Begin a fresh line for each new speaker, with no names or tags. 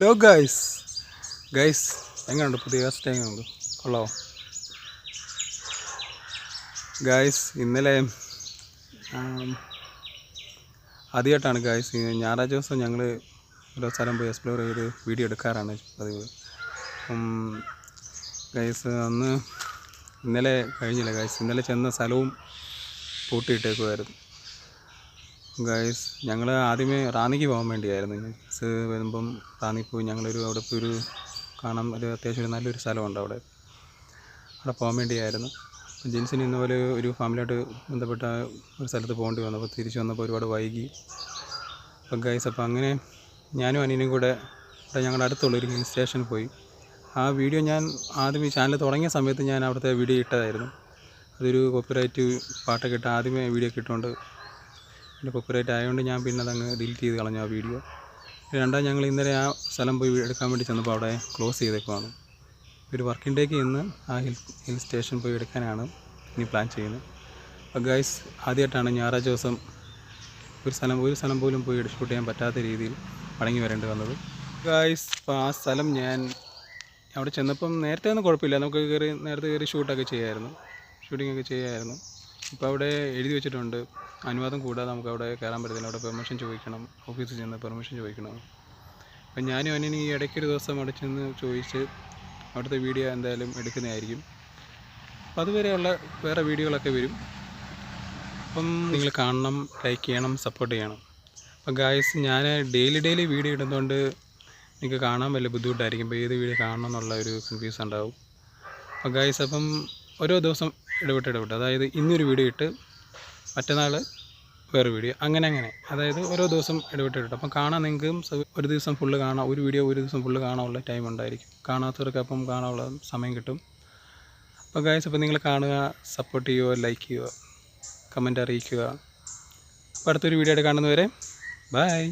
Hello guys guys എങ്ങനെയുണ്ട് പുതിയ stay style ഉണ്ട് കൊള്ളാവോ? ഗൈസ് ഇന്നലെ ആദ്യമായിട്ടാണ് ഗൈസ് ഞായറാഴ്ച ദിവസം ഞങ്ങൾ ഓരോ സ്ഥലം പോയി എക്സ്പ്ലോർ ചെയ്ത് വീഡിയോ എടുക്കാറാണ് പതിവ്. ഗൈസ് അന്ന് ഇന്നലെ കഴിഞ്ഞില്ല ഗൈസ് ഇന്നലെ ചെന്ന സ്ഥലവും പൂട്ടിയിട്ടേക്കുമായിരുന്നു ഗൈസ് ഞങ്ങൾ ആദ്യമേ റാന്നിക്ക് പോകാൻ വേണ്ടിയായിരുന്നു. ഗൈസ് വരുമ്പം റാന്നി പോയി ഞങ്ങളൊരു അവിടെ പോയി ഒരു കാണാൻ ഒരു അത്യാവശ്യം ഒരു നല്ലൊരു സ്ഥലമുണ്ട് അവിടെ. അവിടെ പോകാൻ വേണ്ടിയായിരുന്നു. ജിൻസിന് ഇന്നപോലെ ഒരു ഫാമിലിയായിട്ട് ബന്ധപ്പെട്ട ഒരു സ്ഥലത്ത് പോകേണ്ടി വന്നു. അപ്പോൾ തിരിച്ച് വന്നപ്പോൾ ഒരുപാട് വൈകി. അപ്പം ഗൈസ് അപ്പോൾ അങ്ങനെ ഞാനും അനിയനും കൂടെ ഇവിടെ ഞങ്ങളുടെ അടുത്തുള്ള ഒരു ഹിൽ സ്റ്റേഷനിൽ പോയി. ആ വീഡിയോ ഞാൻ ആദ്യം ഈ ചാനൽ തുടങ്ങിയ സമയത്ത് ഞാൻ അവിടുത്തെ വീഡിയോ ഇട്ടതായിരുന്നു. അതൊരു കോപ്പിറൈറ്റ് പാട്ടൊക്കെ ഇട്ട് ആദ്യമേ വീഡിയോ ഒക്കെ ഇട്ടുകൊണ്ട് പിന്നെ കോപ്പിറൈറ്റ് ആയതുകൊണ്ട് ഞാൻ പിന്നെ അതങ്ങ് ഡിലീറ്റ് ചെയ്ത് കളഞ്ഞു ആ വീഡിയോ രണ്ടാം ഞങ്ങൾ ഇന്നലെ ആ സ്ഥലം പോയി എടുക്കാൻ വേണ്ടി ചെന്നപ്പോൾ അവിടെ ക്ലോസ് ചെയ്തേക്കുവാണ്. ഒരു വർക്കിംഗ് ഡേക്ക് ഇന്ന് ആ ഹിൽ ഹിൽ സ്റ്റേഷൻ പോയി എടുക്കാനാണ് ഇനി പ്ലാൻ ചെയ്യുന്നത്. അപ്പോൾ ഗൈസ് ആദ്യമായിട്ടാണ് ഞായറാഴ്ച ദിവസം ഒരു സ്ഥലം ഒരു സ്ഥലം പോലും പോയി ഷൂട്ട് ചെയ്യാൻ പറ്റാത്ത രീതിയിൽ മടങ്ങി വരേണ്ടി വന്നത്. ഗൈസ് അപ്പോൾ ആ സ്ഥലം ഞാൻ അവിടെ ചെന്നപ്പം നേരത്തെ ഒന്നും കുഴപ്പമില്ല. നമുക്ക് കയറി നേരത്തെ കയറി ഷൂട്ടൊക്കെ ചെയ്യായിരുന്നു. ഷൂട്ടിങ്ങൊക്കെ ഒക്കെ ചെയ്യാമായിരുന്നു ഇപ്പോൾ അവിടെ എഴുതി വെച്ചിട്ടുണ്ട്. അനുവാദം കൂടാതെ നമുക്ക് അവിടെ കയറാൻ പറ്റത്തില്ല. അവിടെ പെർമിഷൻ ചോദിക്കണം. ഓഫീസിൽ ചെന്ന് പെർമിഷൻ ചോദിക്കണം. അപ്പം ഞാനും അനിയനും ഈ ഇടയ്ക്കൊരു ദിവസം അവിടെ ചെന്ന് ചോദിച്ച് അവിടുത്തെ വീഡിയോ എന്തായാലും എടുക്കുന്നതായിരിക്കും. അപ്പം അതുവരെയുള്ള വേറെ വീഡിയോകളൊക്കെ വരും. അപ്പം നിങ്ങൾ കാണണം ലൈക്ക് ചെയ്യണം സപ്പോർട്ട് ചെയ്യണം. അപ്പം ഗായ്സ് ഞാൻ ഡെയിലി ഡെയിലി വീഡിയോ ഇടുന്നതുകൊണ്ട് നിങ്ങൾക്ക് കാണാൻ വലിയ ബുദ്ധിമുട്ടായിരിക്കും. ഇപ്പോൾ ഏത് വീഡിയോ കാണണം എന്നുള്ള ഒരു കൺഫ്യൂസ് ഉണ്ടാവും. അപ്പോൾ ഗായ്സ് അപ്പം ഓരോ ദിവസം ഇടവിട്ട് ഇടവിട്ട് അതായത് ഇന്നൊരു വീഡിയോ ഇട്ട് മറ്റന്നാൾ വേറെ വീഡിയോ അങ്ങനെ അങ്ങനെ. അതായത് ഓരോ ദിവസം ഇടവിട്ട് ഇടവിട്ട് അപ്പം കാണാൻ നിങ്ങൾക്ക് ഒരു ദിവസം ഫുള്ള് കാണാം ഒരു വീഡിയോ ഒരു ദിവസം ഫുള്ള് കാണാനുള്ള ടൈം ഉണ്ടായിരിക്കും. കാണാത്തവർക്ക് അപ്പം കാണാനുള്ള സമയം കിട്ടും. അപ്പോൾ ഗായസ് അപ്പോൾ നിങ്ങൾ കാണുക സപ്പോർട്ട് ചെയ്യുക ലൈക്ക് ചെയ്യുക കമന്റ് അറിയിക്കുക. അപ്പോൾ അടുത്തൊരു വീഡിയോ ആയിട്ട് കാണുന്നവരെ ബൈ